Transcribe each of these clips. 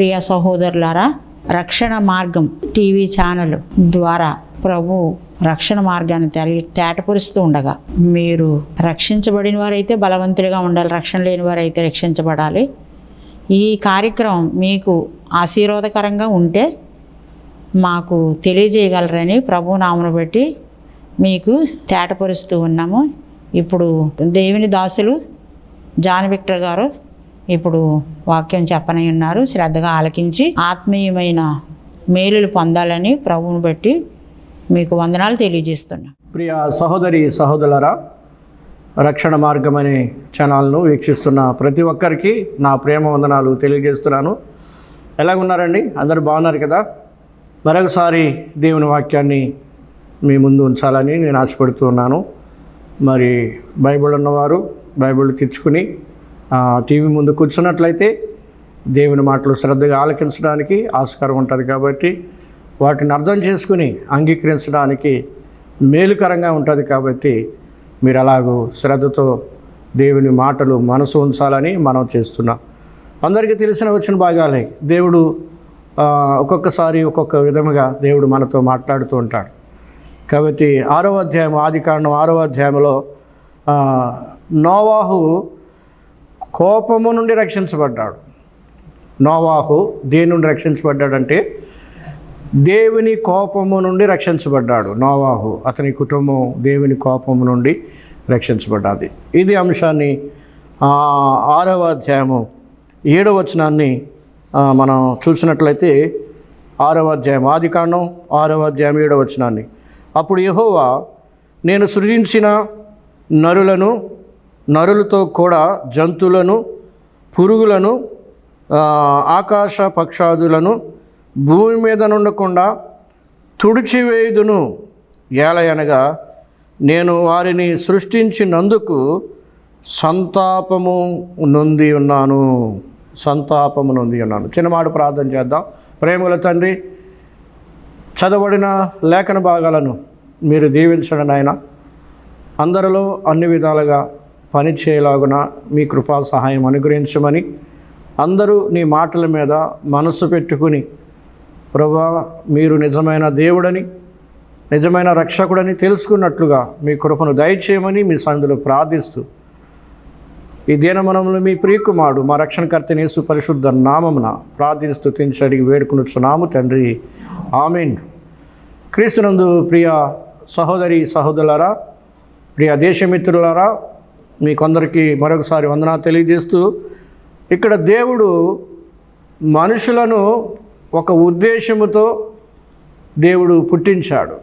ప్రియ సహోదరులారా రక్షణ మార్గం టీవీ ఛానల్ ద్వారా ప్రభు రక్షణ మార్గాన్ని తెలి తేటపరుస్తూ ఉండగా మీరు రక్షించబడిన వారైతే బలవంతుడిగా ఉండాలి రక్షణ లేని వారైతే రక్షించబడాలి. ఈ కార్యక్రమం మీకు ఆశీర్వాదకరంగా ఉంటే మాకు తెలియజేయగలరని ప్రభు నామను బట్టి మీకు తేటపరుస్తూ ఉన్నాము. ఇప్పుడు దేవుని దాసులు జాన్ విక్టర్ గారు ఇప్పుడు వాక్యం చెప్పనై ఉన్నారు. శ్రద్ధగా ఆలకించి ఆత్మీయమైన మేలులు పొందాలని ప్రభువును బట్టి మీకు వందనాలు తెలియజేస్తున్నా ప్రియ సహోదరి సహోదరులరా రక్షణ మార్గం అనే ఛానల్ను వీక్షిస్తున్న ప్రతి ఒక్కరికి నా ప్రేమ వందనాలు తెలియజేస్తున్నాను. ఎలాగున్నారండి? అందరూ బాగున్నారు కదా? మరొకసారి దేవుని వాక్యాన్ని మీ ముందు ఉంచాలని నేను ఆశపడుతున్నాను మరి బైబిల్ ఉన్నవారు బైబిల్ తెచ్చుకుని టీవీ ముందు కూర్చున్నట్లయితే దేవుని మాటలు శ్రద్ధగా ఆలకించడానికి ఆస్కారం ఉంటుంది కాబట్టి వాటిని అర్థం చేసుకుని అంగీకరించడానికి మేలుకరంగా ఉంటుంది కాబట్టి మీరు అలాగూ శ్రద్ధతో దేవుని మాటలు మనసు ఉంచాలని మనం చేస్తున్నాం. అందరికీ తెలిసిన వచ్చిన భాగాలే దేవుడు ఒక్కొక్కసారి ఒక్కొక్క విధముగా దేవుడు మనతో మాట్లాడుతూ ఉంటాడు. కాబట్టి ఆరవ అధ్యాయం ఆది కాండం ఆరవ అధ్యాయంలో నోవాహు కోపము నుండి రక్షించబడ్డాడు. నోవాహు దేని నుండి రక్షించబడ్డాడంటే దేవుని కోపము నుండి రక్షించబడ్డాడు నోవాహు. అతని కుటుంబం దేవుని కోపము నుండి రక్షించబడ్డాది. ఇది అంశాన్ని ఆరవ అధ్యాయము ఏడవ వచనాన్ని మనం చూసినట్లయితే ఆరవ అధ్యాయం ఆది కాండం ఆరవ అధ్యాయం ఏడవ వచనాన్ని. అప్పుడు యహోవా నేను సృజించిన నరులను నరులతో కూడా జంతువులను పురుగులను ఆకాశ పక్షాదులను భూమి మీద నుండకుండా తుడిచివేయుదును. ఏలయనగా నేను వారిని సృష్టించినందుకు సంతాపము నొంది ఉన్నాను. సంతాపము నొంది ఉన్నాను. చిన్నమాట ప్రార్థన చేద్దాం. ప్రేమల తండ్రి చదవడిన లేఖన భాగాలను మీరు దీవించడం నాయన. అందరిలో అన్ని విధాలుగా పనిచేయలాగున మీ కృపా సహాయం అనుగ్రహించమని అందరూ నీ మాటల మీద మనసు పెట్టుకుని ప్రభా మీరు నిజమైన దేవుడని నిజమైన రక్షకుడని తెలుసుకున్నట్లుగా మీ కృపను దయచేయమని మీ సందులో ప్రార్థిస్తూ ఈ దీనమనంలో మీ ప్రియకుమారుడు మా రక్షణకర్త నేసు పరిశుద్ధ నామమున ప్రార్థిస్తూ తించడి వేడుకునుచున్నాము తండ్రి. ఆమెన్. క్రీస్తునందు ప్రియ సహోదరి సహోదరులారా ప్రియ దేశమిత్రులారా మీ కొందరికి మరొకసారి వందనా తెలియజేస్తూ ఇక్కడ దేవుడు మనుషులను ఒక ఉద్దేశముతో దేవుడు పుట్టించాడు.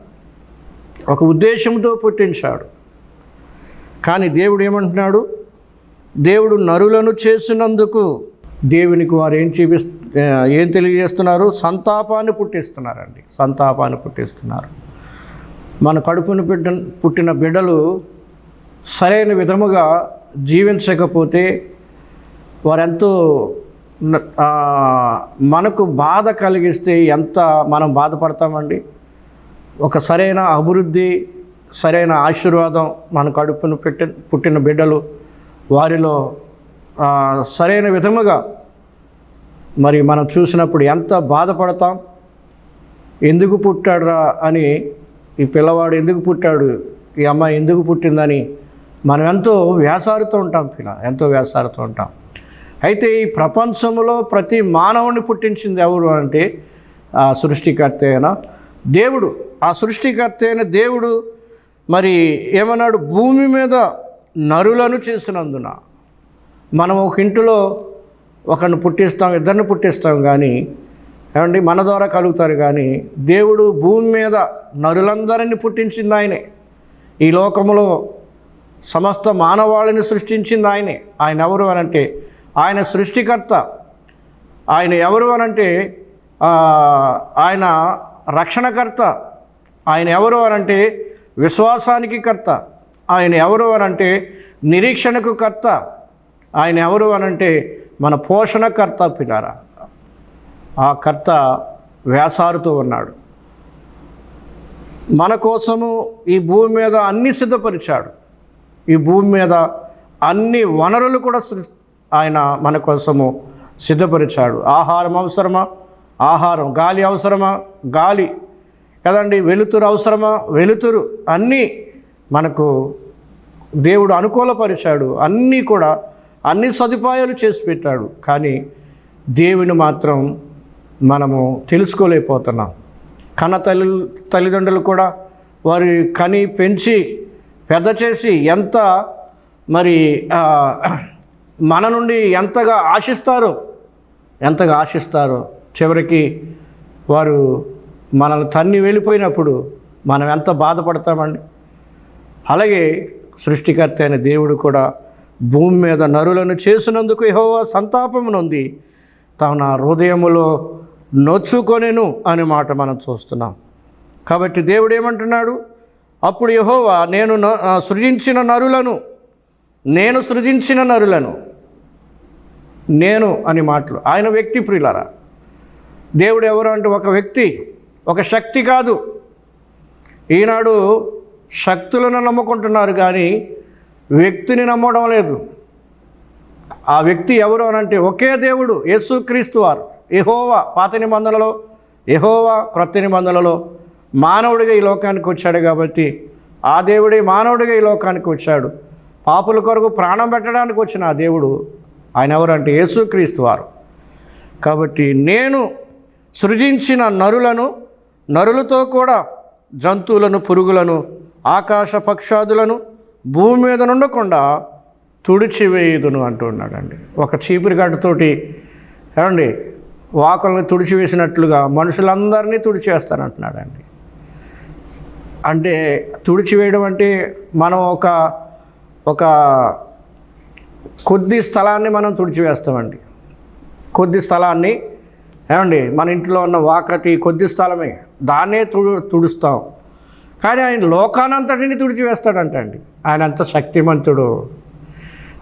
ఒక ఉద్దేశంతో పుట్టించాడు. కానీ దేవుడు ఏమంటున్నాడు? దేవుడు నరులను చేసినందుకు దేవునికి వారు ఏం చూపి ఏం తెలియజేస్తున్నారు? సంతాపాన్ని పుట్టిస్తున్నారండి. సంతాపాన్ని పుట్టిస్తున్నారు. మన కడుపును బిడ్డ పుట్టిన బిడ్డలు సరైన విధముగా జీవించకపోతే వారెంతో మనకు బాధ కలిగిస్తే ఎంత మనం బాధపడతామండి? ఒక సరైన అభివృద్ధి సరైన ఆశీర్వాదం మన కడుపును పెట్టి పుట్టిన బిడ్డలు వారిలో సరైన విధముగా మరి మనం చూసినప్పుడు ఎంత బాధపడతాం? ఎందుకు పుట్టాడురా అని ఈ పిల్లవాడు ఎందుకు పుట్టాడు? ఈ అమ్మాయి ఎందుకు పుట్టిందని మనం ఎంతో వ్యాసారితో ఉంటాం పిల్ల ఎంతో వ్యాసారితో ఉంటాం. అయితే ఈ ప్రపంచంలో ప్రతి మానవుని పుట్టించింది ఎవరు అంటే ఆ సృష్టికర్త అయిన దేవుడు. ఆ సృష్టికర్త అయిన దేవుడు మరి ఏమన్నాడు? భూమి మీద నరులను చేసినందున. మనం ఒక ఇంటిలో ఒకరిని పుట్టిస్తాం ఇద్దరిని పుట్టిస్తాం కానీ ఏమండి? మన ద్వారా కలుగుతారు కానీ దేవుడు భూమి మీద నరులందరినీ పుట్టించింది ఆయనే. ఈ లోకంలో సమస్త మానవాళిని సృష్టించింది ఆయనే. ఆయన ఎవరు అనంటే ఆయన సృష్టికర్త. ఆయన ఎవరు అనంటే ఆయన రక్షణకర్త. ఆయన ఎవరు అనంటే విశ్వాసానికి కర్త. ఆయన ఎవరు అనంటే నిరీక్షణకు కర్త. ఆయన ఎవరు అనంటే మన పోషణకర్త పిల్లారా. ఆ కర్త వేసారుతూ ఉన్నాడు. మన కోసము ఈ భూమి మీద అన్ని సిద్ధపరిచాడు. ఈ భూమి మీద అన్ని వనరులు కూడా ఆయన మన కోసము సిద్ధపరిచాడు. ఆహారం అవసరమా? ఆహారం. గాలి అవసరమా? గాలి. కదండి? వెలుతురు అవసరమా? వెలుతురు. అన్నీ మనకు దేవుడు అనుకూలపరిచాడు. అన్నీ కూడా అన్ని సదుపాయాలు చేసి పెట్టాడు. కానీ దేవుని మాత్రం మనము తెలుసుకోలేకపోతున్నాం. కన్న తల్లి తల్లిదండ్రులు కూడా వారి కని పెంచి పెద్ద చేసి ఎంత మరి మన నుండి ఎంతగా ఆశిస్తారో ఎంతగా ఆశిస్తారో చివరికి వారు మనల్ని తన్ని వెళ్ళిపోయినప్పుడు మనం ఎంత బాధపడతామండి. అలాగే సృష్టికర్త అయిన దేవుడు కూడా భూమి మీద నరులను చేసినందుకు యహోవా సంతాపము నొంది తన హృదయములో నొచ్చుకొనెను అనే మాట మనం చూస్తున్నాం. కాబట్టి దేవుడు ఏమంటున్నాడు? అప్పుడు యహోవా నేను న- సృజించిన నరులను నేను సృజించిన నరులను నేను అని మాటలు. ఆయన వ్యక్తి ప్రియులరా దేవుడు ఎవరు అంటే ఒక వ్యక్తి ఒక శక్తి కాదు. ఈనాడు శక్తులను నమ్ముకుంటున్నారు కానీ వ్యక్తిని నమ్మడం లేదు. ఆ వ్యక్తి ఎవరు అని అంటే ఒకే దేవుడు యేసుక్రీస్తు వారు. ఎహోవా పాత నిబంధనలో ఎహోవా క్రొత్త నిబంధనలో మానవుడిగా ఈ లోకానికి వచ్చాడు కాబట్టి ఆ దేవుడే మానవుడిగా ఈ లోకానికి వచ్చాడు. పాపుల కొరకు ప్రాణం పెట్టడానికి వచ్చిన ఆ దేవుడు ఆయన ఎవరంటే యేసుక్రీస్తు వారు. కాబట్టి నేను సృజించిన నరులను నరులతో కూడా జంతువులను పురుగులను ఆకాశ పక్షాదులను భూమి మీద నుండకుండా తుడిచివేయుదును అంటున్నాడండి ఒక చీపురిగడ్డతోటి ఏమండి వాకులను తుడిచివేసినట్లుగా మనుషులందరినీ తుడిచేస్తానంటున్నాడండి. అంటే తుడిచివేయడం అంటే మనం ఒక ఒక కొద్ది స్థలాన్ని మనం తుడిచివేస్తామండి. కొద్ది స్థలాన్ని ఏమండి మన ఇంట్లో ఉన్న వాకటి కొద్ది స్థలమే దాన్నే తుడు తుడుస్తాం. కానీ ఆయన లోకానంతటిని తుడిచివేస్తాడంట అండి ఆయన అంత శక్తిమంతుడు.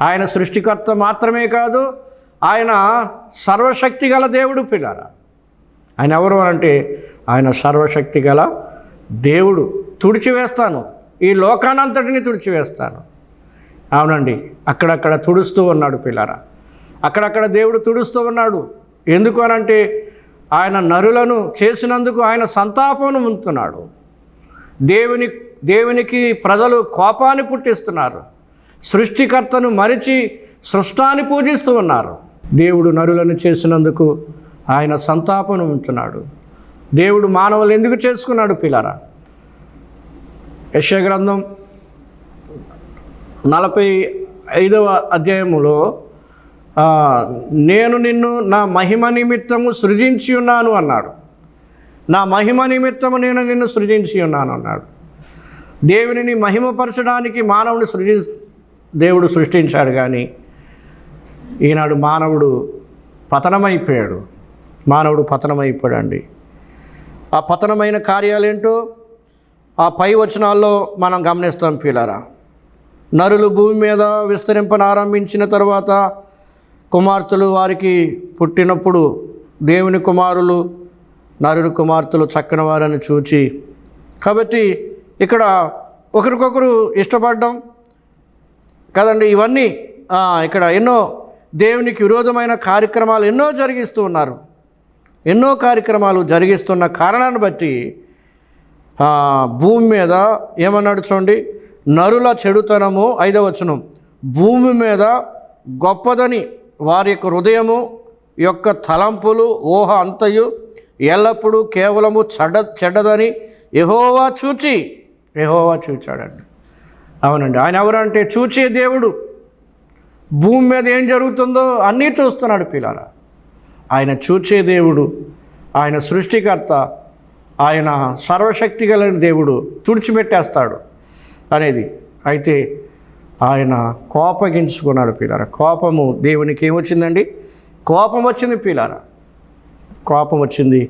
ఆయన సృష్టికర్త మాత్రమే కాదు ఆయన సర్వశక్తి గల దేవుడు పిల్లల ఆయన ఎవరు అంటే ఆయన సర్వశక్తి గల దేవుడు. తుడిచివేస్తాను. ఈ లోకానంతటిని తుడిచివేస్తాను. అవునండి అక్కడక్కడ తుడుస్తూ ఉన్నాడు పిల్లరా. అక్కడక్కడ దేవుడు తుడుస్తూ ఉన్నాడు. ఎందుకు అనంటే ఆయన నరులను చేసినందుకు ఆయన సంతాపం ఉంటున్నాడు. దేవుని దేవునికి ప్రజలు కోపాన్ని పుట్టిస్తున్నారు. సృష్టికర్తను మరిచి సృష్టాన్ని పూజిస్తూ ఉన్నారు. దేవుడు నరులను చేసినందుకు ఆయన సంతాపం ఉంటున్నాడు. దేవుడు మానవులు ఎందుకు చేసుకున్నాడు పిల్లరా? యశ్వ గ్రంథం నలభై ఐదవ అధ్యాయములో నేను నిన్ను నా మహిమ నిమిత్తము సృజించి ఉన్నాను అన్నాడు. నా మహిమ నిమిత్తము నేను నిన్ను సృజించి ఉన్నాను అన్నాడు. దేవునిని మహిమపరచడానికి మానవుని సృజి దేవుడు సృష్టించాడు కానీ ఈనాడు మానవుడు పతనమైపోయాడు. మానవుడు పతనమైపోయాడండి. ఆ పతనమైన కార్యాలేంటో ఆ పై వచనాల్లో మనం గమనిస్తాం పిల్లరా. నరులు భూమి మీద విస్తరింపనారంభించిన తర్వాత కుమార్తెలు వారికి పుట్టినప్పుడు దేవుని కుమారులు నరుడు కుమార్తెలు చక్కని వారని చూచి కాబట్టి ఇక్కడ ఒకరికొకరు ఇష్టపడడం కదండి ఇవన్నీ ఇక్కడ ఎన్నో దేవునికి విరోధమైన కార్యక్రమాలు ఎన్నో జరిగిస్తూ ఉన్నారు. ఎన్నో కార్యక్రమాలు జరిగిస్తున్న కారణాన్ని బట్టి భూమి మీద ఏమన్నాడు చూడండి? నరుల చెడుతనము ఐదవచనం. భూమి మీద గొప్పదని వారి యొక్క హృదయము యొక్క తలంపులు ఊహ అంతయు ఎల్లప్పుడూ కేవలము చెడ్డ చెడ్డదని ఎహోవా చూచి ఎహోవా చూచాడండి. అవునండి. ఆయన ఎవరంటే చూచే దేవుడు. భూమి మీద ఏం జరుగుతుందో అన్నీ చూస్తున్నాడు పిల్లల ఆయన చూచే దేవుడు. ఆయన సృష్టికర్త. ఆయన సర్వశక్తి కలిగిన దేవుడు తుడిచిపెట్టేస్తాడు అనేది. అయితే ఆయన కోపగించుకున్నాడు పిల్లర కోపము దేవునికి ఏమొచ్చిందండి కోపం వచ్చింది పిల్లర కోపం వచ్చింది.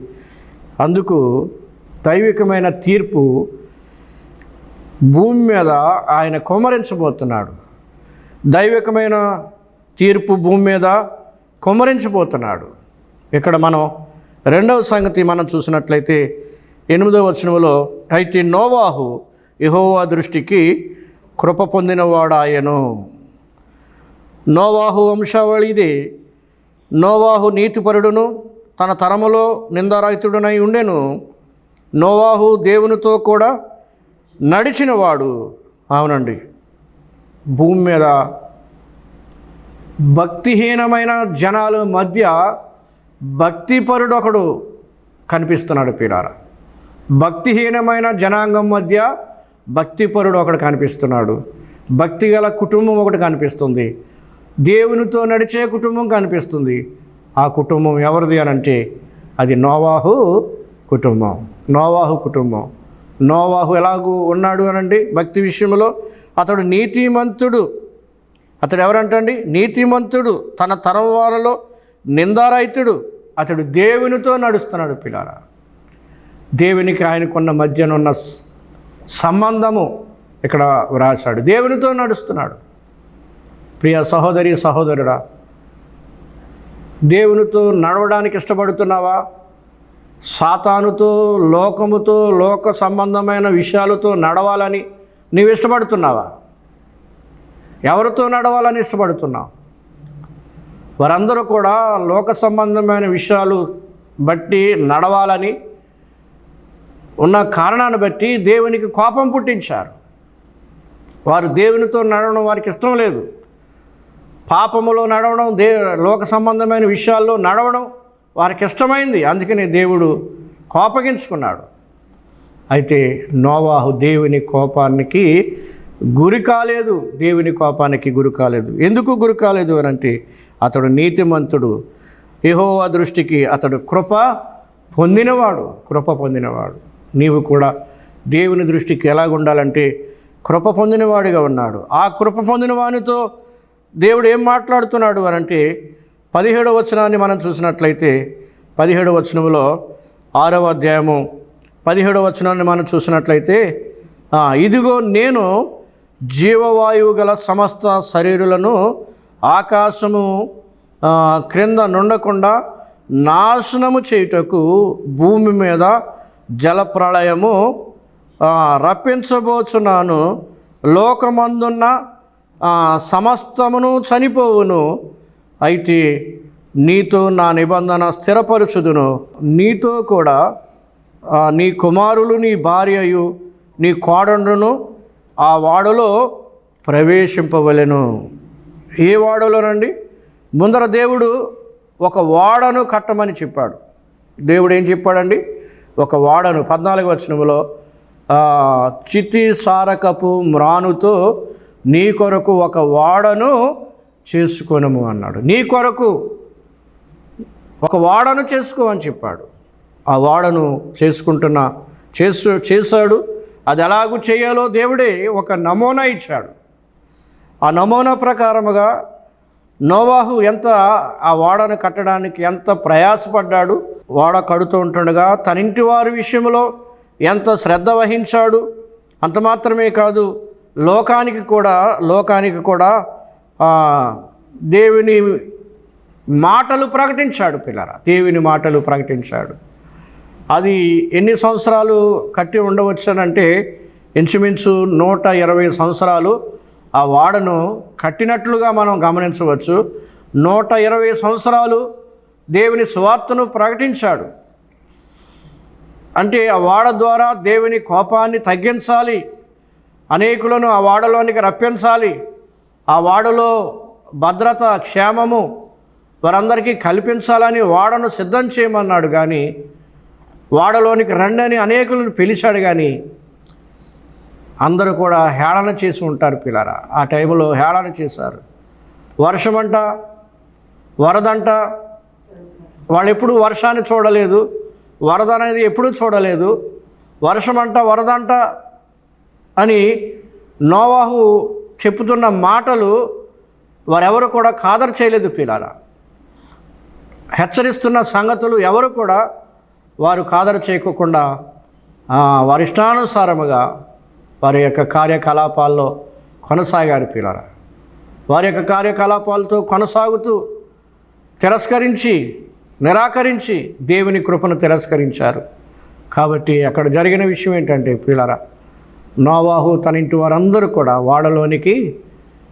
అందుకు దైవికమైన తీర్పు భూమి మీద ఆయన కుమరించబోతున్నాడు. దైవికమైన తీర్పు భూమి మీద కుమరించబోతున్నాడు. ఇక్కడ మనం రెండవ సంగతి మనం చూసినట్లయితే ఎనిమిదో వచనంలో అయితే నోవాహు యహోవా దృష్టికి కృప పొందినవాడాయను. నోవాహు వంశావళిది నోవాహు నీతిపరుడును తన తరములో నిందారహితుడునై ఉండెను. నోవాహు దేవునితో కూడా నడిచినవాడు. అవునండి. భూమి మీద భక్తిహీనమైన జనాల మధ్య భక్తిపరుడొకడు కనిపిస్తున్నాడు పీడార భక్తిహీనమైన జనాంగం మధ్య భక్తిపరుడు ఒకడు కనిపిస్తున్నాడు. భక్తి గల కుటుంబం ఒకటి కనిపిస్తుంది. దేవునితో నడిచే కుటుంబం కనిపిస్తుంది. ఆ కుటుంబం ఎవరిది అని అంటే అది నోవాహు కుటుంబం. నోవాహు కుటుంబం. నోవాహు ఎలాగూ ఉన్నాడు అనండి భక్తి విషయంలో? అతడు నీతిమంతుడు. అతడు ఎవరంటండి? నీతిమంతుడు. తన తరం వాళ్ళలో నిందారహితుడు. అతడు దేవునితో నడుస్తున్నాడు పిల్లారా. దేవునికి ఆయనకున్న మధ్యనున్న ఉన్న సంబంధము ఇక్కడ వ్రాశాడు. దేవునితో నడుస్తున్నాడు. ప్రియ సహోదరి సహోదరుడా దేవునితో నడవడానికి ఇష్టపడుతున్నావా? సాతానుతో లోకముతో లోక సంబంధమైన విషయాలతో నడవాలని నీవు ఇష్టపడుతున్నావా? ఎవరితో నడవాలని ఇష్టపడుతున్నావు? వారందరూ కూడా లోక సంబంధమైన విషయాలు బట్టి నడవాలని ఉన్న కారణాన్ని బట్టి దేవునికి కోపం పుట్టించారు. వారు దేవునితో నడవడం వారికి ఇష్టం లేదు. పాపములో నడవడం దే లోక సంబంధమైన విషయాల్లో నడవడం వారికి ఇష్టమైంది. అందుకనే దేవుడు కోపగించుకున్నాడు. అయితే నోవాహు దేవుని కోపానికి గురి కాలేదు. దేవుని కోపానికి గురి కాలేదు. ఎందుకు గురి కాలేదు అని అంటే అతడు నీతిమంతుడు. యహోవా దృష్టికి అతడు కృప పొందినవాడు కృప పొందినవాడు. నీవు కూడా దేవుని దృష్టికి ఎలాగ ఉండాలంటే కృప పొందినవాడిగా ఉన్నాడు. ఆ కృప పొందిన వానితో దేవుడు ఏం మాట్లాడుతున్నాడు అని అంటే పదిహేడవ వచనాన్ని మనం చూసినట్లయితే పదిహేడవ వచనంలో ఆరవ అధ్యాయము పదిహేడవ వచనాన్ని మనం చూసినట్లయితే ఇదిగో నేను జీవవాయువు గల సమస్త శరీరులను ఆకాశము క్రింద నుండకుండా నాశనము చేయుటకు భూమి మీద జలప్రళయము రప్పించబోచున్నాను. లోకమందున్న సమస్తమును చనిపోవును. అయితే నీతో నా నిబంధన స్థిరపరచుదును. నీతో కూడా నీ కుమారులు నీ భార్యయు నీ కోడండును ఆ వాడలో ప్రవేశింపవలెను. ఏ వాడలోనండి? ముందర దేవుడు ఒక వాడను కట్టమని చెప్పాడు. దేవుడు ఏం చెప్పాడండి? ఒక వాడను. పద్నాలుగు వచనంలో చితి సారకపు మ్రానుతో నీ కొరకు ఒక వాడను చేసుకొనము అన్నాడు. నీ కొరకు ఒక వాడను చేసుకో అని చెప్పాడు. ఆ వాడను చేసుకుంటున్న చేసు చేశాడు. అది ఎలాగూ చేయాలో దేవుడే ఒక నమూనా ఇచ్చాడు. ఆ నమూనా ప్రకారముగా నోవాహు ఎంత ఆ వాడను కట్టడానికి ఎంత ప్రయాసపడ్డాడు వాడ కడుతూ ఉంటుండగా తన ఇంటి వారి విషయంలో ఎంత శ్రద్ధ వహించాడు. అంత మాత్రమే కాదు లోకానికి కూడా లోకానికి కూడా దేవుని మాటలు ప్రకటించాడు పిల్లరా. దేవుని మాటలు ప్రకటించాడు. అది ఎన్ని సంవత్సరాలు కట్టి ఉండవచ్చునంటే ఇంచుమించు నూట ఇరవై సంవత్సరాలు ఆ వాడను కట్టినట్లుగా మనం గమనించవచ్చు. నూట ఇరవై సంవత్సరాలు దేవుని సువార్తను ప్రకటించాడు. అంటే ఆ వాడ ద్వారా దేవుని కోపాన్ని తగ్గించాలి. అనేకులను ఆ వాడలోనికి రప్పించాలి. ఆ వాడలో భద్రత క్షేమము వారందరికీ కల్పించాలని వాడను సిద్ధం చేయమన్నాడు కానీ వాడలోనికి రండని అనేకులను పిలిచాడు కానీ అందరూ కూడా హేళన చేసి ఉంటారు పిల్లరా. ఆ టైంలో హేళన చేశారు. వర్షమంట వరదంట వాళ్ళు ఎప్పుడూ వర్షాన్ని చూడలేదు. వరద అనేది ఎప్పుడూ చూడలేదు. వర్షమంట వరదంట అని నోవాహు చెప్తున్న మాటలు వారెవరు కూడా ఖాదరు చేయలేదు పిల్లల హెచ్చరిస్తున్న సంగతులు ఎవరు కూడా వారు ఖాదరు చేయకోకుండా వారి ఇష్టానుసారముగా వారి యొక్క కార్యకలాపాల్లో కొనసాగారు పిల్లల వారి యొక్క కార్యకలాపాలతో కొనసాగుతూ తిరస్కరించి నిరాకరించి దేవుని కృపను తిరస్కరించారు. కాబట్టి అక్కడ జరిగిన విషయం ఏంటంటే పిల్లరా నోవాహు తన ఇంటి వారందరూ కూడా వాడలోనికి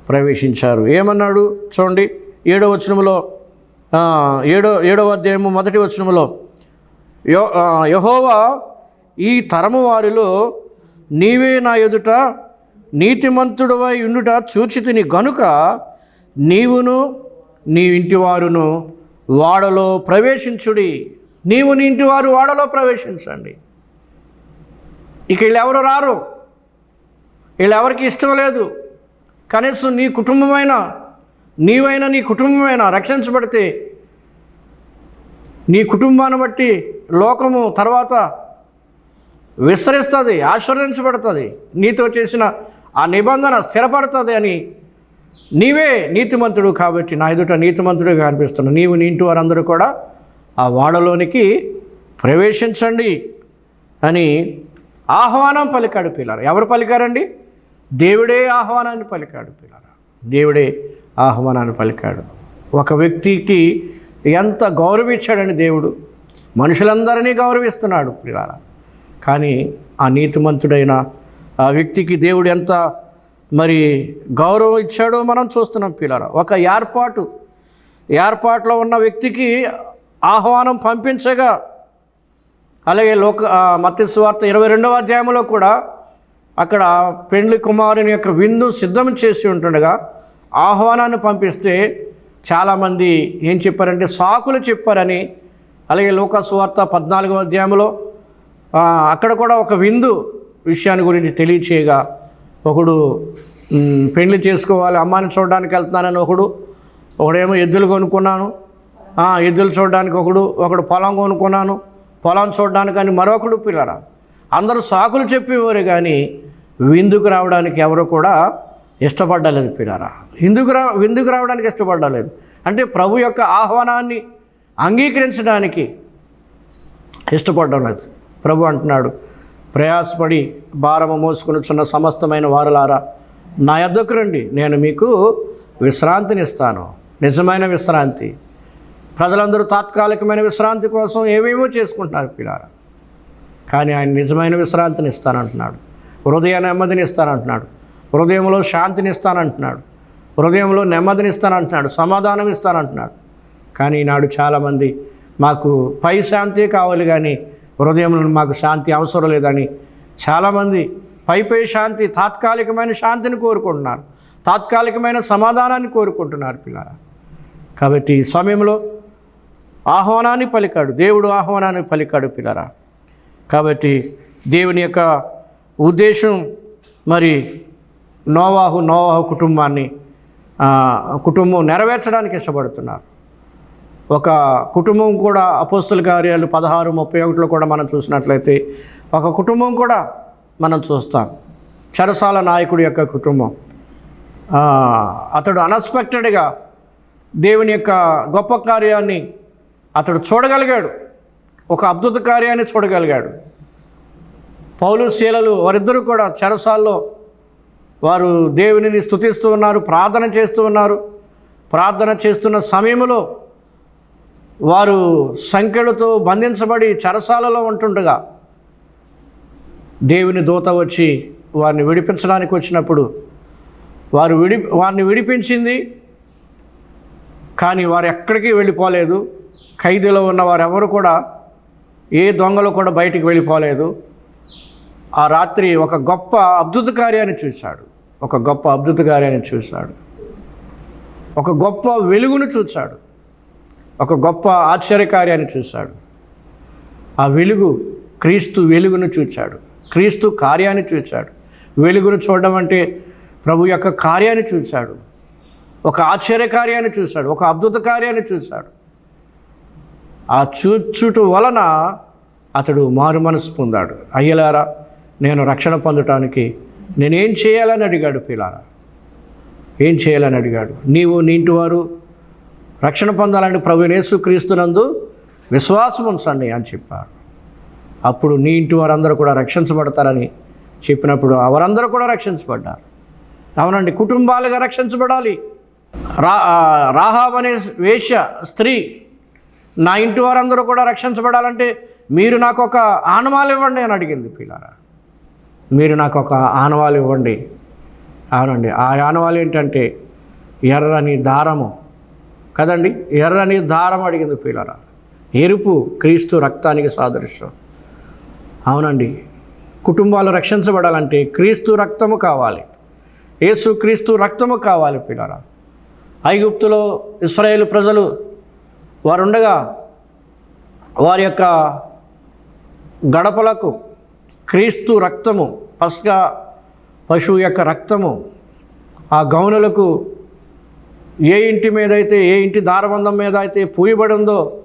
ప్రవేశించారు. ఏమన్నాడు? చూడండి ఏడో వచనంలో ఏడో ఏడవ అధ్యాయము మొదటి వచనములో యో యహోవా ఈ తరము వారిలో నీవే నా ఎదుట నీతిమంతుడవై ఉండుట చూచితిని గనుక నీవును నీ ఇంటివారును వాడలో ప్రవేశించుడి. నీవు నీ ఇంటివారు వాడలో ప్రవేశించండి. ఇక వీళ్ళెవరు రారు? వీళ్ళెవరికి ఇష్టం లేదు? కనీసం నీ కుటుంబమైనా నీవైనా నీ కుటుంబమైనా రక్షించబడితే నీ కుటుంబాన్ని బట్టి లోకము తర్వాత విస్తరిస్తుంది ఆశీర్వదించబడుతుంది. నీతో చేసిన ఆ నిబంధన స్థిరపడుతుంది అని నీవే నీతిమంతుడు కాబట్టి నా ఎదుట నీతిమంతుడిగా అనిపిస్తున్నావు నీవు నీ ఇంటి వారందరూ కూడా ఆ వాడలోనికి ప్రవేశించండి అని ఆహ్వానం పలికాడు పిల్లలు. ఎవరు పలికారండి? దేవుడే ఆహ్వానాన్ని పలికాడు పిల్లలు. దేవుడే ఆహ్వానాన్ని పలికాడు. ఒక వ్యక్తికి ఎంత గౌరవించాడని దేవుడు? మనుషులందరినీ గౌరవిస్తున్నాడు పిల్లల. కానీ ఆ నీతిమంతుడైన ఆ వ్యక్తికి దేవుడు ఎంత మరి గౌరవం ఇచ్చాడో మనం చూస్తున్నాం పిల్లల ఒక ఏర్పాటు ఏర్పాట్లో ఉన్న వ్యక్తికి ఆహ్వానం పంపించగా అలాగే లోక మత్స్వార్త ఇరవై రెండవ అధ్యాయంలో కూడా అక్కడ పెండ్లి కుమారుని యొక్క విందు సిద్ధం చేసి ఉంటుండగా ఆహ్వానాన్ని పంపిస్తే చాలామంది ఏం చెప్పారంటే సాకులు చెప్పారని అలాగే లోకస్వార్త పద్నాలుగవ అధ్యాయంలో అక్కడ కూడా ఒక విందు విషయాన్ని గురించి తెలియచేయగా ఒకడు పెళ్ళి చేసుకోవాలి అమ్మాయిని చూడడానికి వెళ్తున్నానని ఒకడు ఒకడేమో ఎద్దులు కొనుక్కున్నాను. ఎద్దులు చూడడానికి ఒకడు ఒకడు పొలం కొనుక్కున్నాను. పొలం చూడడానికి అని మరొకడు పిల్లరా. అందరూ సాకులు చెప్పేవారు కానీ విందుకు రావడానికి ఎవరు కూడా ఇష్టపడలేదు పిల్లరా. విందుకు రా విందుకు రావడానికి ఇష్టపడలేదు. అంటే ప్రభు యొక్క ఆహ్వానాన్ని అంగీకరించడానికి ఇష్టపడడం లేదు. ప్రభు అంటున్నాడు ప్రయాసపడి భారము మోసుకునిచున్న సమస్తమైన వారులారా నా యొద్దకు రండి నేను మీకు విశ్రాంతినిస్తాను. నిజమైన విశ్రాంతి. ప్రజలందరూ తాత్కాలికమైన విశ్రాంతి కోసం ఏమేమో చేసుకుంటున్నారు పిల్లారా. కానీ ఆయన నిజమైన విశ్రాంతిని ఇస్తానంటున్నాడు హృదయ నెమ్మదిని ఇస్తానంటున్నాడు హృదయంలో శాంతిని ఇస్తానంటున్నాడు హృదయంలో నెమ్మదిని ఇస్తానంటున్నాడు సమాధానం ఇస్తానంటున్నాడు కానీ ఈనాడు చాలామంది మాకు పై శాంతి కావాలి కానీ హృదయంలో మాకు శాంతి అవసరం లేదని చాలామంది పై పై శాంతి తాత్కాలికమైన శాంతిని కోరుకుంటున్నారు. తాత్కాలికమైన సమాధానాన్ని కోరుకుంటున్నారు పిల్లల కాబట్టి ఈ సమయంలో ఆహ్వానాన్ని పలికాడు. దేవుడు ఆహ్వానాన్ని పలికాడు పిల్లరా. కాబట్టి దేవుని యొక్క ఉద్దేశం మరి నోవాహు నోవాహు కుటుంబాన్ని కుటుంబం నెరవేర్చడానికి ఇష్టపడుతున్నారు. ఒక కుటుంబం కూడా అపోస్తుల కార్యాలు పదహారు ముప్పై ఒకటిలో కూడా మనం చూసినట్లయితే ఒక కుటుంబం కూడా మనం చూస్తాం. చరసాల నాయకుడి యొక్క కుటుంబం. అతడు అన్ఎక్స్పెక్టెడ్గా దేవుని యొక్క గొప్ప కార్యాన్ని అతడు చూడగలిగాడు. ఒక అద్భుత కార్యాన్ని చూడగలిగాడు. పౌలు శీలలు వారిద్దరూ కూడా చెరసాల్లో వారు దేవునిని స్తుతిస్తూ ఉన్నారు ప్రార్థన చేస్తూ ఉన్నారు. ప్రార్థన చేస్తున్న సమయంలో వారు సంఖ్యలతో బంధించబడి చెరసాలలో ఉంటుండగా దేవుని దూత వచ్చి వారిని విడిపించడానికి వచ్చినప్పుడు వారు విడి వారిని విడిపించింది కానీ వారు ఎక్కడికి వెళ్ళిపోలేదు. ఖైదీలో ఉన్న వారెవరు కూడా ఏ దొంగలు కూడా బయటికి వెళ్ళిపోలేదు. ఆ రాత్రి ఒక గొప్ప అద్భుత కార్యాన్ని చూశాడు. ఒక గొప్ప అద్భుత కార్యాన్ని చూశాడు. ఒక గొప్ప వెలుగును చూశాడు. ఒక గొప్ప ఆశ్చర్యకార్యాన్ని చూశాడు. ఆ వెలుగు క్రీస్తు వెలుగును చూచాడు. క్రీస్తు కార్యాన్ని చూచాడు. వెలుగును చూడడం అంటే ప్రభు యొక్క కార్యాన్ని చూశాడు. ఒక ఆశ్చర్యకార్యాన్ని చూశాడు. ఒక అద్భుత కార్యాన్ని చూశాడు. ఆ చూచుట వలన అతడు మారు మనసు పొందాడు. అయ్యలారా నేను రక్షణ పొందటానికి నేనేం చేయాలని అడిగాడు పిలారా? ఏం చేయాలని అడిగాడు? నీవు నీ ఇంటివారు రక్షణ పొందాలని ప్రభు యేసుక్రీస్తునందు విశ్వాసం ఉంచండి అని చెప్పారు. అప్పుడు నీ ఇంటి వారందరూ కూడా రక్షించబడతారని చెప్పినప్పుడు వారందరూ కూడా రక్షించబడ్డారు. అవునండి కుటుంబాలుగా రక్షించబడాలి. రా రాహాబ్ అనే వేష్య స్త్రీ నా ఇంటి వారందరూ కూడా రక్షించబడాలంటే మీరు నాకు ఒక ఆనవాలు ఇవ్వండి అని అడిగింది పిల్లారా మీరు నాకు ఒక ఆనవాలు ఇవ్వండి. అవునండి ఆ ఆనవాలు ఏంటంటే ఎర్రని దారము. కదండి? ఎర్రని దారం అడిగింది పిల్లరా ఎరుపు క్రీస్తు రక్తానికి సాదృశ్యం. అవునండి. కుటుంబాలు రక్షించబడాలంటే క్రీస్తు రక్తము కావాలి. యేసు క్రీస్తు రక్తము కావాలి పిల్లరా ఐగుప్తులో ఇస్రాయేల్ ప్రజలు వారుండగా వారి యొక్క గడపలకు క్రీస్తు రక్తము పస్కా పశువు యొక్క రక్తము ఆ గౌనులకు ఏ ఇంటి మీద అయితే ఏ ఇంటి దారబంధం మీద అయితే పూయబడి ఉందో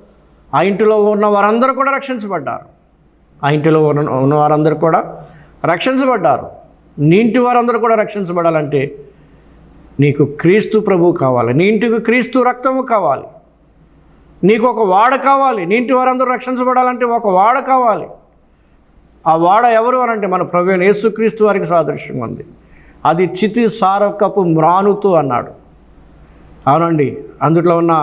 ఆ ఇంటిలో ఉన్న వారందరూ కూడా రక్షించబడ్డారు. ఆ ఇంటిలో ఉన్న ఉన్న వారందరూ కూడా రక్షించబడ్డారు. నీ ఇంటి వారందరూ కూడా రక్షించబడాలంటే నీకు క్రీస్తు ప్రభువు కావాలి. నీ ఇంటికి క్రీస్తు రక్తము కావాలి. నీకు ఒక వాడ కావాలి. నీ ఇంటి వారందరూ రక్షించబడాలంటే ఒక వాడ కావాలి. ఆ వాడ ఎవరు అనంటే అంటే మన ప్రభు యేసుక్రీస్తు వారికి సాదృశ్యం ఉంది. అది చితి సారకపు మ్రానుతూ అన్నాడు. అవునండి. అందులో ఉన్న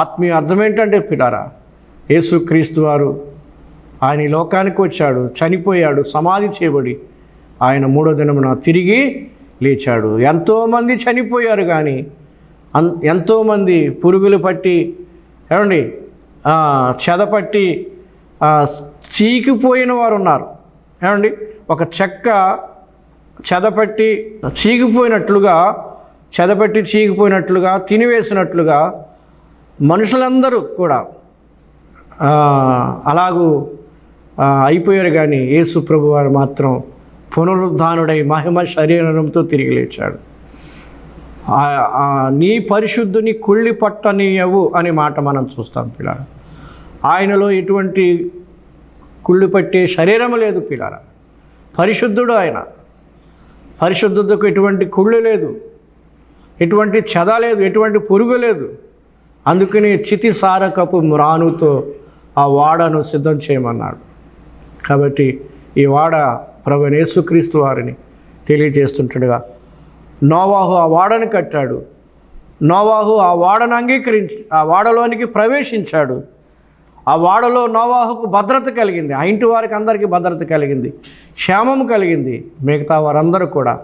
ఆత్మీయ అర్థం ఏంటంటే పిల్లారా యేసుక్రీస్తు వారు ఆయన ఈ లోకానికి వచ్చాడు చనిపోయాడు సమాధి చేయబడి ఆయన మూడో దినమున తిరిగి లేచాడు. ఎంతోమంది చనిపోయారు కానీ అన్ ఎంతోమంది పురుగులు పట్టి ఏమండి చెదపట్టి చీకిపోయిన వారు ఉన్నారు ఏమండి ఒక చెక్క చెదపట్టి చీకిపోయినట్లుగా చెదపెట్టి చీగిపోయినట్లుగా తినివేసినట్లుగా మనుషులందరూ కూడా అలాగూ అయిపోయారు కానీ యేసు ప్రభు వారు మాత్రం పునరుద్ధానుడై మహిమ శరీరంతో తిరిగి లేచాడు. నీ పరిశుద్ధుని కుళ్ళి పట్టనీయవు అనే మాట మనం చూస్తాం పిల్లల ఆయనలో ఎటువంటి కుళ్ళి పట్టే శరీరం లేదు పిల్లల పరిశుద్ధుడు ఆయన. పరిశుద్ధతకు ఎటువంటి కుళ్ళు లేదు. ఎటువంటి చెద లేదు ఎటువంటి పురుగు లేదు. అందుకని చితి సారకపు మ్రానుతో ఆ వాడను సిద్ధం చేయమన్నాడు. కాబట్టి ఈ వాడ ప్రభు యేసుక్రీస్తు వారిని తెలియజేస్తుంటాడుగా నోవాహు ఆ వాడను కట్టాడు. నోవాహు ఆ వాడను అంగీకరించి ఆ వాడలోనికి ప్రవేశించాడు. ఆ వాడలో నోవాహుకు భద్రత కలిగింది. ఆ ఇంటి వారికి అందరికీ భద్రత కలిగింది. క్షేమం కలిగింది. మిగతా వారందరూ కూడా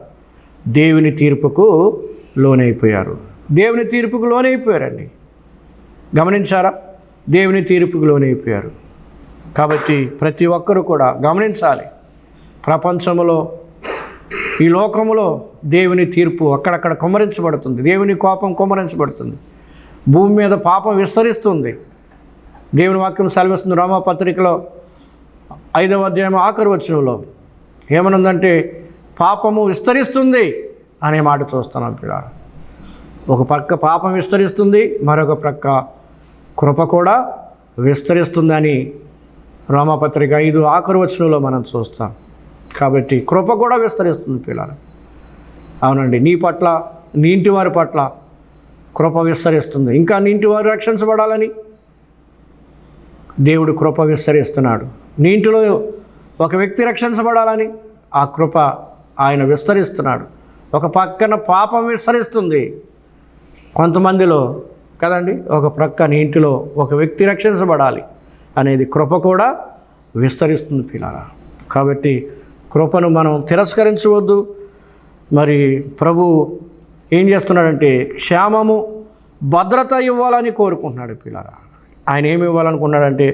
దేవుని తీర్పుకు లోనైపోయారు. దేవుని తీర్పుకు లోనైపోయారండి. గమనించారా? దేవుని తీర్పుకు లోనైపోయారు. కాబట్టి ప్రతి ఒక్కరూ కూడా గమనించాలి. ప్రపంచంలో ఈ లోకములో దేవుని తీర్పు అక్కడక్కడ కుమ్మరించబడుతుంది. దేవుని కోపం కుమ్మరించబడుతుంది. భూమి మీద పాపం విస్తరిస్తుంది. దేవుని వాక్యం సెలవిస్తుంది రామపత్రికలో ఐదవ అధ్యాయం ఆఖరి వచనంలో. ఏమనుందంటే పాపము విస్తరిస్తుంది. అనే మాట చూస్తున్నాం పిల్లలు ఒక పక్క పాపం విస్తరిస్తుంది మరొక ప్రక్క కృప కూడా విస్తరిస్తుందని రోమపత్రిక ఐదు ఆఖరు వచనంలో మనం చూస్తాం. కాబట్టి కృప కూడా విస్తరిస్తుంది పిల్లలు అవునండి నీ పట్ల నీ ఇంటి వారి పట్ల కృప విస్తరిస్తుంది. ఇంకా నీ ఇంటి వారు రక్షించబడాలని దేవుడు కృప విస్తరిస్తున్నాడు. నీ ఇంటిలో ఒక వ్యక్తి రక్షించబడాలని ఆ కృప ఆయన విస్తరిస్తున్నాడు. ఒక పక్కన పాపం విస్తరిస్తుంది కొంతమందిలో కదండి? ఒక ప్రక్కన ఇంటిలో ఒక వ్యక్తి రక్షించబడాలి అనేది కృప కూడా విస్తరిస్తుంది పిల్లరా కాబట్టి కృపను మనం తిరస్కరించవద్దు. మరి ప్రభు ఏం చేస్తున్నాడంటే క్షేమము భద్రత ఇవ్వాలని కోరుకుంటున్నాడు పిల్లరా ఆయన ఏమి ఇవ్వాలనుకున్నాడంటే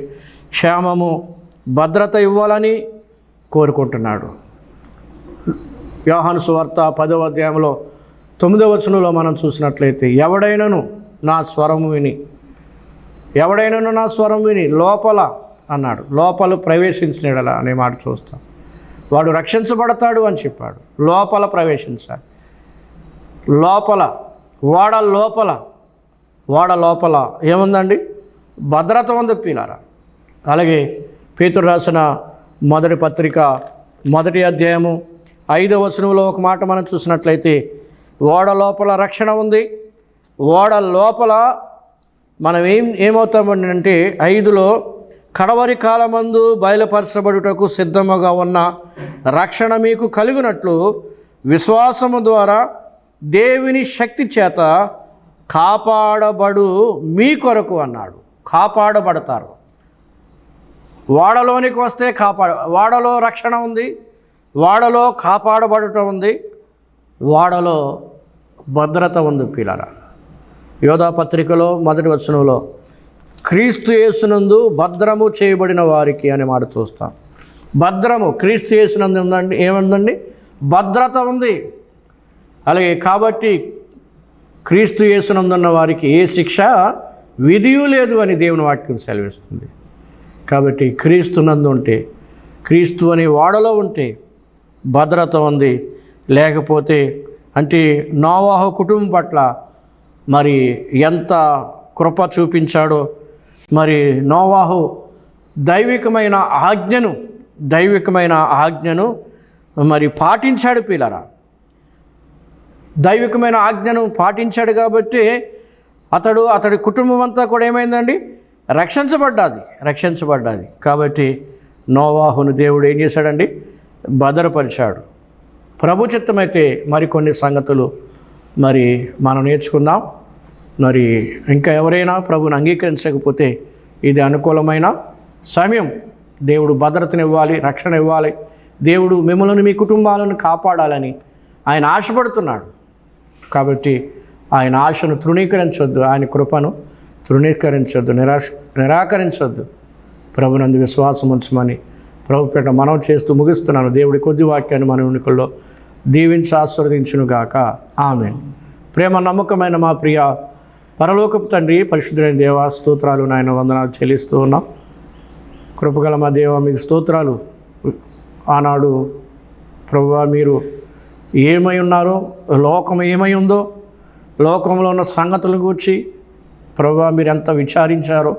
క్షేమము భద్రత ఇవ్వాలని కోరుకుంటున్నాడు. యోహాను సువార్త పదవ అధ్యాయంలో తొమ్మిదవ వచనంలో మనం చూసినట్లయితే ఎవడైనను నా స్వరము విని ఎవడైనను నా స్వరం విని లోపల అన్నాడు. లోపల ప్రవేశించినడల అనే మాట చూస్తాం. వాడు రక్షించబడతాడు అని చెప్పాడు. లోపల ప్రవేశించాలి. లోపల వాడ లోపల వాడ లోపల ఏముందండి? భద్రత ఉంది పీలారా అలాగే పేతుడు రాసిన మొదటి పత్రిక మొదటి అధ్యాయము ఐదవ వచనంలో ఒక మాట మనం చూసినట్లయితే ఓడ లోపల రక్షణ ఉంది. ఓడ లోపల మనం ఏం ఏమవుతామండి అంటే ఐదులో కడవరి కాలమందు బయలుపరచబడుటకు సిద్ధముగా ఉన్న రక్షణ మీకు కలిగినట్లు విశ్వాసము ద్వారా దేవుని శక్తి చేత కాపాడబడు మీ కొరకు అన్నాడు. కాపాడబడతారు. వాడలోనికి వస్తే కాపాడ వాడలో రక్షణ ఉంది. వాడలో కాపాడబడటం ఉంది వాడలో భద్రత ఉంది పిల్లల. యోధా పత్రికలో మొదటి వచనంలో క్రీస్తు యేసునందు భద్రము చేయబడిన వారికి అనే మాట చూస్తాం. భద్రము క్రీస్తు యేసునందు ఉందండి ఏముందండి? భద్రత ఉంది. అలాగే కాబట్టి క్రీస్తు యేసునందున్న వారికి ఏ శిక్ష విధియు లేదు అని దేవుని వాక్యం సెలవిస్తుంది. కాబట్టి క్రీస్తునందు ఉంటే క్రీస్తు అనే వాడలో ఉంటే భద్రత ఉంది. లేకపోతే అంటే నోవాహు కుటుంబం పట్ల మరి ఎంత కృప చూపించాడో మరి నోవాహు దైవికమైన ఆజ్ఞను దైవికమైన ఆజ్ఞను మరి పాటించాడు పిల్లరా. దైవికమైన ఆజ్ఞను పాటించాడు కాబట్టి అతడు అతడి కుటుంబం అంతా కూడా ఏమైందండి? రక్షించబడ్డాది రక్షించబడ్డాది. కాబట్టి నోవాహును దేవుడు ఏం చేశాడండి? భద్రపరిచాడు. ప్రభు చిత్తమైతే మరికొన్ని సంగతులు మరి మనం నేర్చుకుందాం. మరి ఇంకా ఎవరైనా ప్రభుని అంగీకరించకపోతే ఇది అనుకూలమైన సమయం. దేవుడు భద్రతనివ్వాలి రక్షణ ఇవ్వాలి దేవుడు మిమ్మల్ని మీ కుటుంబాలను కాపాడాలని ఆయన ఆశపడుతున్నాడు. కాబట్టి ఆయన ఆశను తృణీకరించొద్దు ఆయన కృపను తృణీకరించొద్దు నిరాశ నిరాకరించొద్దు. ప్రభునందు విశ్వాసం ఉంచమని ప్రభుపేట మనం చేస్తూ ముగిస్తున్నాను. దేవుడి కొద్ది వాక్యాన్ని మన ఎన్నికల్లో దీవించి ఆస్వాదించునుగాక ఆమె ప్రేమ నమ్మకమైన మా ప్రియ పరలోకపు తండ్రి పరిశుద్ధులైన దేవా స్తోత్రాలు నాయన వందనాలు చెల్లిస్తూ ఉన్నాం. కృపగల మా దేవ మీకు స్తోత్రాలు. ఆనాడు ప్రభువా మీరు ఏమై ఉన్నారో లోకం ఏమై ఉందో లోకంలో ఉన్న సంగతుల గురించి ప్రభువా మీరు ఎంత విచారించారో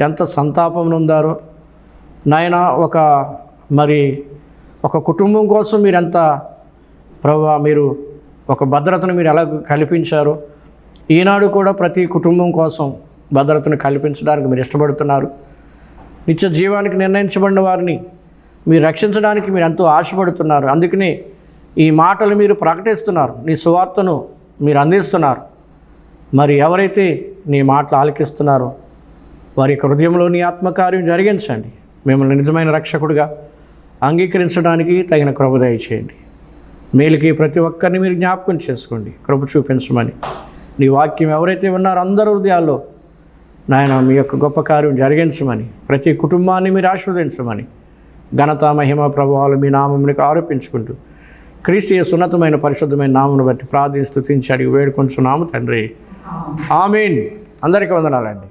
ఎంత సంతాపం ఉందారో నాయన ఒక మరి ఒక కుటుంబం కోసం మీరు ఎంత ప్రభువా మీరు ఒక భద్రతను మీరు ఎలా కల్పించారో? ఈనాడు కూడా ప్రతి కుటుంబం కోసం భద్రతను కల్పించడానికి మీరు ఇష్టపడుతున్నారు. నిత్య జీవానికి నిర్ణయించబడిన వారిని మీరు రక్షించడానికి మీరు ఎంతో ఆశపడుతున్నారు. అందుకనే ఈ మాటలు మీరు ప్రకటిస్తున్నారు. నీ సువార్తను మీరు అందిస్తున్నారు. మరి ఎవరైతే నీ మాటలు ఆలకిస్తున్నారో వారి యొక్క హృదయంలో నీ ఆత్మకార్యం జరిగించండి. మిమ్మల్ని నిజమైన రక్షకుడిగా అంగీకరించడానికి తగిన కృప దయచేయండి. మేలుకి ప్రతి ఒక్కరిని మీరు జ్ఞాపకం చేసుకోండి. కృప చూపించమని. నీ వాక్యం ఎవరైతే ఉన్నారో అందరి హృదయాల్లో నాయన మీ యొక్క గొప్ప కార్యం జరిగించమని ప్రతి కుటుంబాన్ని మీరు ఆశీర్వదించమని ఘనత మహిమ ప్రభావాలు మీ నామమునికి ఆరోపించుకుంటూ క్రీస్తీయ సున్నతమైన పరిశుద్ధమైన నామను బట్టి ప్రార్థిస్తూ స్తుతించి అడిగి వేడుకొంచున్నాము తండ్రి. ఆమెన్. అందరికీ వందనాలండి.